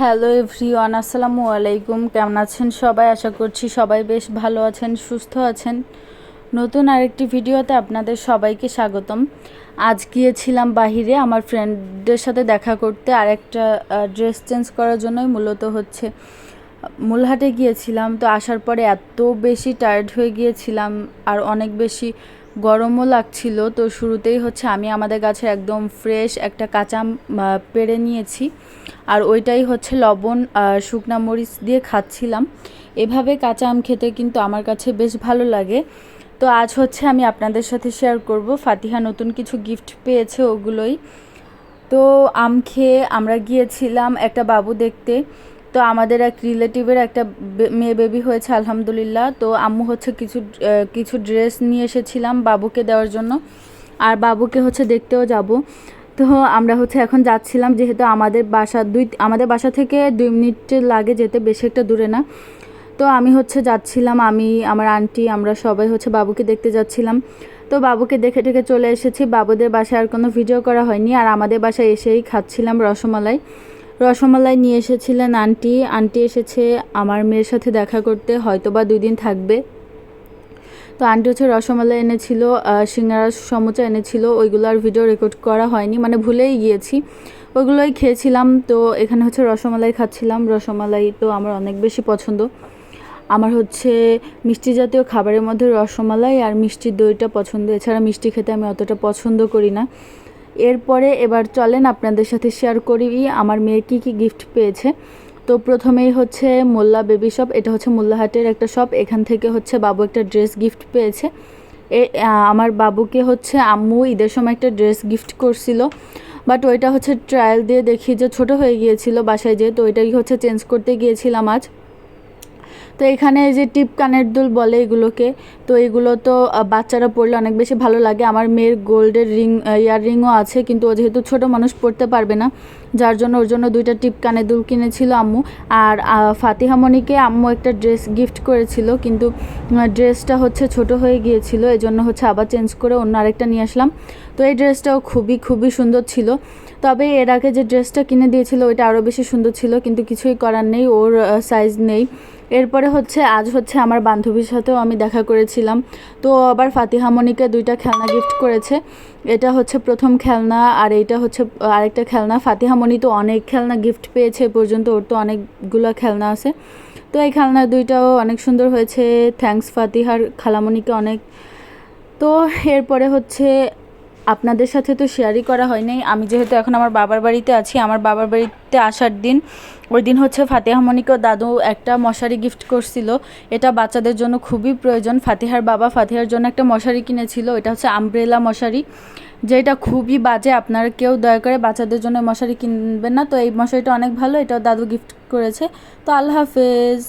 Hello everyone, আসসালামু আলাইকুম। কেমন আছেন সবাই? আশা করছি সবাই বেশ ভালো আছেন, সুস্থ আছেন। নতুন আরেকটি ভিডিওতে আপনাদের সবাইকে স্বাগতম। আজ গিয়েছিলাম বাহিরে, আমার ফ্রেন্ডদের সাথে দেখা করতে। আর একটা ড্রেস চেঞ্জ করার জন্যই মূলত হচ্ছে মূলহাটে গিয়েছিলাম। তো আসার পরে এত বেশি টায়ার্ড হয়ে গিয়েছিলাম, আর অনেক বেশি গরমও লাগছিল। তো শুরুতেই হচ্ছে আমি আমাদের কাছে একদম ফ্রেশ একটা কাঁচা পেড়ে নিয়েছি। আর ওইটাই হচ্ছে লবণ শুকনা মরিচ দিয়ে খাচ্ছিলাম। এভাবে কাঁচা আম খেতে কিন্তু আমার কাছে বেশ ভালো লাগে। তো আজ হচ্ছে আমি আপনাদের সাথে শেয়ার করব। ফাতিহা নতুন কিছু গিফট পেয়েছে ওগুলোই। তো আম খেয়ে আমরা গিয়েছিলাম একটা বাবু দেখতে। তো আমাদের এক রিলেটিভের একটা মেয়ে বেবি হয়েছে, আলহামদুলিল্লাহ। তো আম্মু হচ্ছে কিছু কিছু ড্রেস নিয়ে এসেছিলাম বাবুকে দেওয়ার জন্য। আর বাবুকে হচ্ছে দেখতেও যাব। তো আমরা হচ্ছে এখন যাচ্ছিলাম, যেহেতু আমাদের বাসা দুই, আমাদের বাসা থেকে দুই মিনিট লাগে যেতে, বেশি একটা দূরে না। তো আমি হচ্ছে যাচ্ছিলাম, আমি, আমার আন্টি, আমরা সবাই হচ্ছে বাবুকে দেখতে যাচ্ছিলাম। তো বাবুকে দেখে টেকে চলে এসেছি। বাবুদের বাসায় আর কোনো ভিডিও করা হয়নি। আর আমাদের বাসায় এসেই খাচ্ছিলাম রসমালাই। রসমালাই নিয়ে এসেছিলেন আন্টি। আন্টি এসেছে আমার মেয়ের সাথে দেখা করতে হয়তো বা দুই দিন থাকবে। তো আন্টি হচ্ছে রসমালাই এনেছিল সিঙ্গারা সমুচা এনেছিল, ওইগুলো আর ভিডিও রেকর্ড করা হয়নি মানে ভুলেই গিয়েছি। ওইগুলোই খেয়েছিলাম, তো এখানে হচ্ছে রসমালাই খাচ্ছিলাম। রসমালাই তো আমার অনেক বেশি পছন্দ। আমার হচ্ছে মিষ্টি জাতীয় খাবারের মধ্যে রসমালাই আর মিষ্টি দইটা পছন্দ। এছাড়া মিষ্টি খেতে আমি অতটা পছন্দ করি না। এরপরে এবার চলেন আপনাদের সাথে শেয়ার করি, আমার মেয়ে কী কী গিফট পেয়েছে। তো প্রথমেই হচ্ছে মোল্লা বেবি শপ এটা হচ্ছে মোল্লাহাটের একটা শপ এখান থেকে হচ্ছে বাবু একটা ড্রেস গিফট পেয়েছে। এ আমার বাবুকে হচ্ছে আম্মু ঈদের সময় একটা ড্রেস গিফট করছিল বাট ওইটা হচ্ছে ট্রায়াল দিয়ে দেখি যে ছোট হয়ে গিয়েছিল বাসায় যেয়ে তো ওইটাই হচ্ছে চেঞ্জ করতে গিয়েছিলাম আজ। তো এখানে যে টিপ কানের দুল বলে এগুলোকে তো এগুলো তো বাচ্চারা পরলে অনেক বেশি ভালো লাগে। আমার মেয়ের গোল্ডের রিং ইয়ার রিংও আছে কিন্তু ও যেহেতু ছোট মানুষ পরতে পারবে না যার জন্য ওর জন্য দুইটা টিপ কানের দুল কিনেছিল আম্মু। আর আহ, ফাতিহা মনিকে আম্মু একটা ড্রেস গিফট করেছিল কিন্তু ড্রেসটা হচ্ছে ছোট হয়ে গিয়েছিল এই জন্য হচ্ছে আবার চেঞ্জ করে অন্য আরেকটা নিয়ে আসলাম। তো এই ড্রেসটাও খুবই খুবই সুন্দর ছিল। তবে এর আগে যে ড্রেসটা কিনে দিয়েছিল ওইটা আরও বেশি সুন্দর ছিল কিন্তু কিছুই করার নেই ওর সাইজ নেই। এরপরে হচ্ছে, আজ হচ্ছে আমার বান্ধবীর সাথেও আমি দেখা করেছিলাম। তো আবার ফাতিহা মনিকে দুইটা খেলনা গিফট করেছে। এটা হচ্ছে প্রথম খেলনা, আর এইটা হচ্ছে, আরেকটা খেলনা। ফাতিহা মনি তো অনেক খেলনা গিফট পেয়েছে পর্যন্ত, ওর তো অনেকগুলো খেলনা আছে। তো এই খেলনা দুইটাও অনেক সুন্দর হয়েছে। থ্যাঙ্কস ফাতিহার, খালামণিকে অনেক। তো এরপরে হচ্ছে আপনাদের সাথে তো শেয়ারই করা হয় নাই আমি যেহেতু এখন আমার বাবার বাড়িতে আছি, আমার বাবার বাড়িতে আসার দিন, ওই দিন হচ্ছে ফাতিহা মনিকে দাদু একটা মশারি গিফট করছিল। এটা বাচ্চাদের জন্য খুবই প্রয়োজন। ফাতিহার বাবা ফাতিহার জন্য একটা মশারি কিনেছিল। এটা হচ্ছে আমব্রেলা মশারি, যেটা খুবই বাজে। আপনারা কেউ দয়া করে বাচ্চাদের জন্য মশারি কিনবেন না। তো এই মশারিটা অনেক ভালো এটা ওর দাদু গিফট করেছে। তো আল্লাহ হাফেজ।